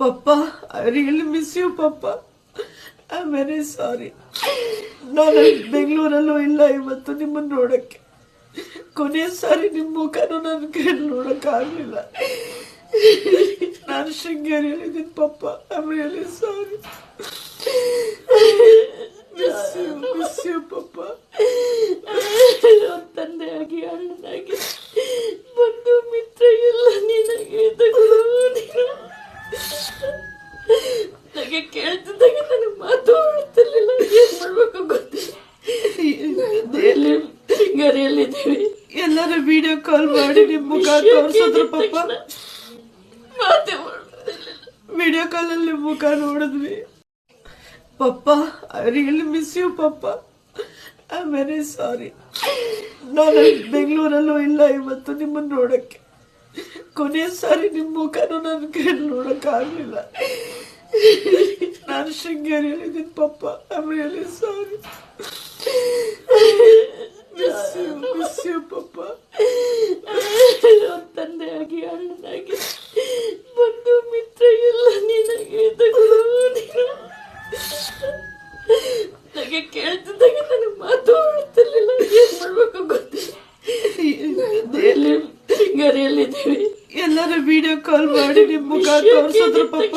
Papa I really miss you ಪಪ್ಪ I very sorry ನಾನು ಬೆಂಗಳೂರಲ್ಲೂ ಇಲ್ಲ ಇವತ್ತು ನಿಮ್ಮನ್ನು ನೋಡಕ್ಕೆ. ಕೊನೆಯ ಸಾರಿ ನಿಮ್ಮ ಮುಖನೂ ನನ್ನ ಕೈಯಲ್ಲಿ ನೋಡೋಕ್ಕಾಗಲಿಲ್ಲ ನಾನು ಶೃಂಗೇರಿಯಲ್ಲಿದ್ದೀನಿ ಪಪ್ಪ I really sorry miss you miss you ಪಪ್ಪ ತಂದೆಯಾಗಿ ಅಣ್ಣನಾಗಿ ಬಂಧು ಮಿತ್ರ ಎಲ್ಲ ನಿನಗೆ ತಗೊಳ್ಳೋ ನೀನು ನನಗೆ ಕೇಳ್ತಿದ್ದಾಗ ನನಗೆ ಮಾತು ಆಡ್ತಿರ್ಲಿಲ್ಲ ಏನ್ ಮಾಡ್ಬೇಕು ಗೊತ್ತಿಲ್ಲ ಎಲ್ಲಿ ಶೃಂಗೇರಿಯಲ್ಲಿದ್ದೀವಿ ಎಲ್ಲರೂ ವಿಡಿಯೋ ಕಾಲ್ ಮಾಡಿ ನಿಮ್ಮ ಮುಖ ತೋರಿಸಿದ್ರು ಪಪ್ಪ ಮಾತೆ ವಿಡಿಯೋ ಕಾಲಲ್ಲಿ ಮುಖ ನೋಡಿದ್ವಿ. ಪಪ್ಪ ಐ ರಿಯಲಿ ಮಿಸ್ ಯು ಪಪ್ಪ ಐ ವೆರಿ ಸಾರಿ ನಾನು ಬೆಂಗಳೂರಲ್ಲೂ ಇಲ್ಲ ಇವತ್ತು ನಿಮ್ಮನ್ನು ನೋಡಕ್ಕೆ. ಕೊನೆಯ ಸಾರಿ ನಿಮ್ಮ ಮುಖನೂ ನನ್ನ ಕೈಯಲ್ಲಿ ನೋಡೋಕ್ಕಾಗಲಿಲ್ಲ. ನಾನು ಶೃಂಗೇರಿಯಲ್ಲಿದ್ದೀನಿ ಪಪ್ಪ I really sorry miss you ಪಪ್ಪ ತಂದೆಯಾಗಿ ಅಣ್ಣನಾಗಿ. ಬಂದು ಮಿತ್ರ ಎಲ್ಲ ನಿನಗೆ ನನಗೆ ಕೇಳ್ತಿದ್ದಾಗ ನನಗೆ ಮಾತು ಆಡ್ತಿರ್ಲಿಲ್ಲ ಏನ್ ಮಾಡ್ಬೇಕು ಗೊತ್ತಿಲ್ಲ ಶೃಂಗೇರಿಯಲ್ಲಿದ್ದೀವಿ ಎಲ್ಲರೂ ವಿಡಿಯೋ ಕಾಲ್ ಮಾಡಿ ನಿಮ್ಮ ಮುಖ ತೋರಿಸಿದ್ರು ಪಪ್ಪ